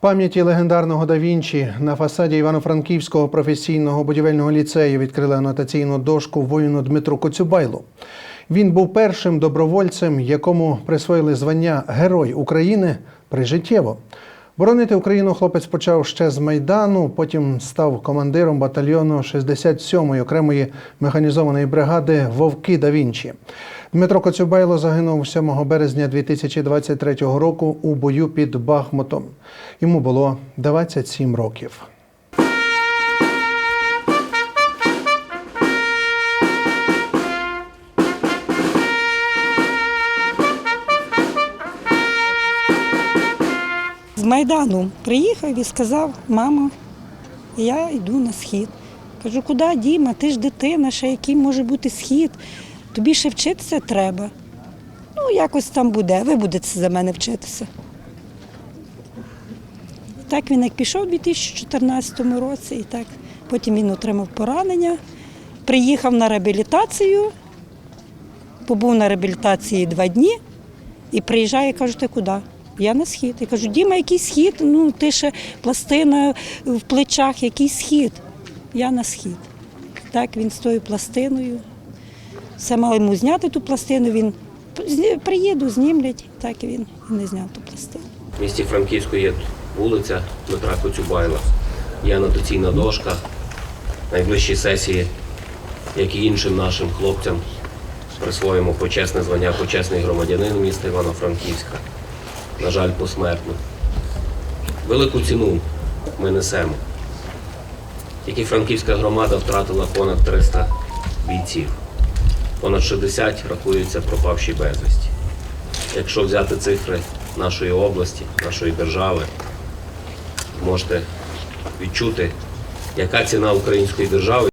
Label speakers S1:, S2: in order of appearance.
S1: Пам'яті легендарного да Вінчі на фасаді Івано-Франківського професійного будівельного ліцею відкрили анотаційну дошку воїну Дмитру Коцюбайлу. Він був першим добровольцем, якому присвоїли звання Герой України прижиттєво. Боронити Україну хлопець почав ще з Майдану, потім став командиром батальйону 67-ї окремої механізованої бригади Вовки да Вінчі. Дмитро Коцюбайло загинув 7 березня 2023 року у бою під Бахмутом. Йому було 27 років.
S2: З Майдану приїхав і сказав, мамо, я йду на схід. Кажу, куди, Діма, ти ж дитина, ще який може бути схід, тобі ще вчитися треба. Ну, якось там буде, ви будете за мене вчитися. Так він як пішов у 2014 році, і так потім він отримав поранення, приїхав на реабілітацію, побув на реабілітації два дні і приїжджає, кажу, ти куди? Я на схід. Я кажу, Діма, який схід? Ну, ти ще пластина в плечах, який схід? Я на схід. Так, він з тою пластиною. Все мали йому зняти ту пластину, він «Зні- приїду, знімлять. Так він і не зняв ту пластину.
S3: В місті Франківську є вулиця Дмитра Коцюбайла, є анотаційна дошка. Найближчі сесії, як і іншим нашим хлопцям, присвоїмо почесне звання почесний громадянин міста Івано-Франківська. На жаль, посмертно. Велику ціну ми несемо. Тільки франківська громада втратила понад 300 бійців. Понад 60 рахуються пропавші безвісті. Якщо взяти цифри нашої області, нашої держави, можете відчути, яка ціна української держави.